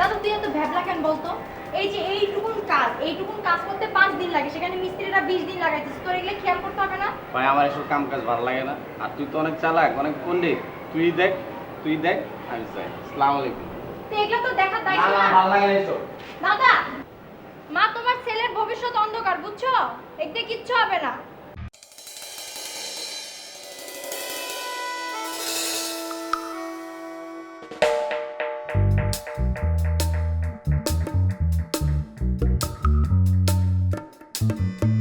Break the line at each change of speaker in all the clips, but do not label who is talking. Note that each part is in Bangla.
দাদা তুই এত ভ্যাবলা কেন বলতো? এই যে এইটুকুন কাজ এইটুকুন কাজ করতে পাঁচ দিন লাগে সেখানে মিস্ত্রিরা বিশ দিন লাগাইছিস তোর এগুলো খেয়াল করতে হবে না?
ভাই আমার এসব কাম কাজ ভালো লাগে না। আর তুই তো অনেক চালাক অনেক পণ্ডিত। তুই দেখ তুই দেখ আমি চাই। আসসালামু আলাইকুম।
তো এগুলো তো দায়িত্ব
না
না
ভালো লাগে না এসব
দাদা মা তোমার ছেলের ভবিষ্যৎ অন্ধকার বুঝছ? এতে কিচ্ছু হবে না।
thank you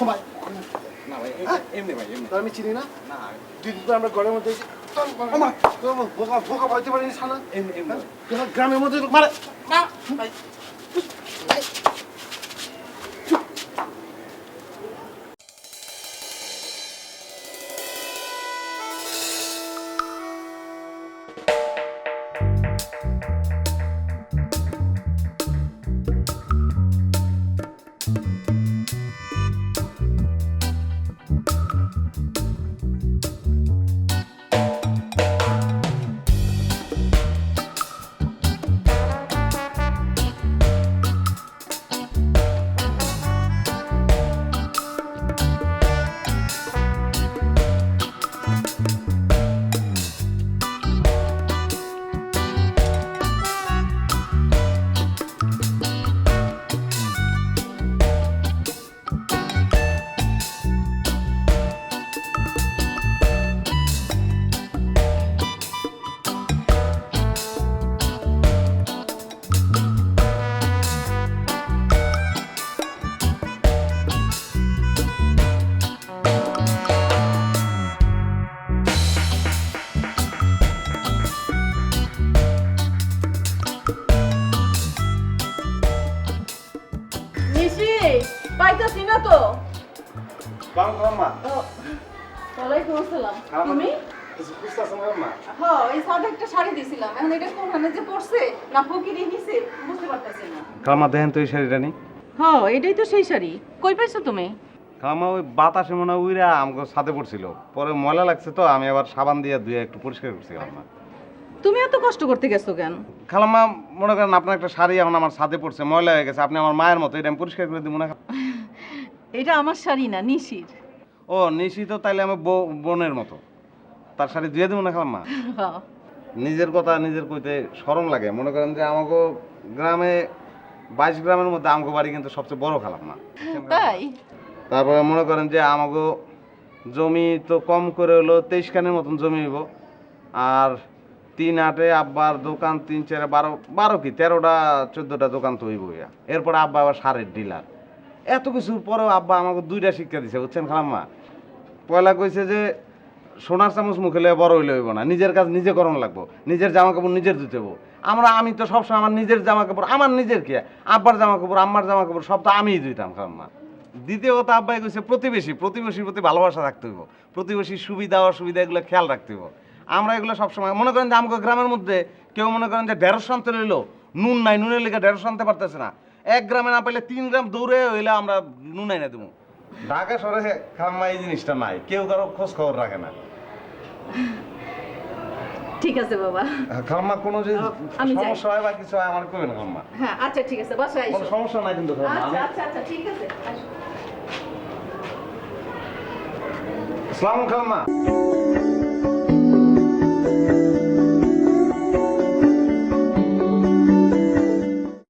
সবাই।
না ভাই এমনি ভাই এমনি।
তোর আমি চিনি না?
না।
দুই দিন আমরা ঘরের মধ্যে বোকা বোকা পাইতে পারিনি সানা
এমনি এমনি।
তোর গ্রামের মধ্যে মারে। না
বাম মা
ওয়ালাইকুম আসসালাম। তুমি?
কিছু বুঝতেছ মা
হ্যাঁ এই সাদা একটা শাড়ি দিছিলাম। এখন এটা কোনখানে যে পড়ছে না ফকিরি নিছে বুঝতে পারতাছি না।
কালমা দেখেন তো এই শাড়িটা নি।
হ্যাঁ এটাই তো সেই শাড়ি। কই পাইছো তুমি?
ওই বাতাসে মনে হয় উইরা আমাকে সাথে পড়ছিল। পরে ময়লা লাগছে তো আমি আবার সাবান দিয়ে ধুয়ে একটু পরিষ্কার করছি
তুমি এত কষ্ট করতে গেছো কেন?
খালাম্মা মনে করেন আপনার একটা শাড়ি এখন আমার সাথে পড়ছে ময়লা হয়ে গেছে আপনি আমার মায়ের মতো এটা আমি পরিষ্কার করে দিব না
এটা আমার শাড়ি না নিশির।
ও নিশি তো তাইলে আমার বউ- বোনের মতো। তার শাড়ি ধুয়ে দেবো না খালাম্মা নিজের কথা নিজের কইতে শরম লাগে। মনে করেন যে আমাকে গ্রামে বাইশ গ্রামের মধ্যে আমাকে বাড়ি কিন্তু সবচেয়ে বড় খালাম খালাম্মা
তাই?
তারপরে মনে করেন যে আমাকে জমি তো কম করে হলো তেইশ খানের মতন জমি হইব। আর তিন আটে আব্বার দোকান তিন চারে বারো বারো কি? তেরোটা চোদ্দোটা দোকান তো হইব ইয়া এরপরে আব্বা আবার সারের ডিলার। এত কিছুর পরেও আব্বা আমাকে দুইটা শিক্ষা দিছে, বুঝছেন খালাম্মা? পয়লা কইছে যে, সোনার চামচ মুখে লয়ে বড় হইলে হইব না, নিজের কাজ নিজে করণ লাগবো, নিজের জামা কাপড় নিজের ধুতে হব আমরা, আমি তো সবসময় আমার নিজের জামা কাপড় আমার নিজের কি? আব্বার জামা কাপড় আম্মার জামা কাপড় সব তো আমিই ধুইতাম খালাম্মা। দ্বিতীয় কথা আব্বাই কইছে, প্রতিবেশী, প্রতিবেশীর প্রতি ভালোবাসা রাখতে হইব। প্রতিবেশীর সুবিধা, অসুবিধা এগুলো খেয়াল রাখতে হইব। আমরা এগুলো সবসময়, মনে করেন যে আমাকে গ্রামের মধ্যে কেউ মনে করেন যে ঢেঁড়স আনতে লইলো, নুন নাই, নুনের লেগে ঢেঁড়স আনতে পারতেছে না। এক গ্রামে না পাইলে তিন গ্রাম দৌড়ে হইলে আমরা নুন আইনা দেবো ঢাকা শহরে খাম্মা এই জিনিসটা নাই। কেউ কারও খোঁজ খবর রাখে না।
ঠিক আছে বাবা।
খাম্মা কোনো
যাই।
সমস্যা হয় বা কিছু হয় আমার করবেন খাম্মা।
হ্যাঁ আচ্ছা ঠিক আছে বাসায়
কোনো সমস্যা নাই কিন্তু খাম্মা
আচ্ছা আচ্ছা আচ্ছা ঠিক আছে আসো।
আসসালামু খাম্মা।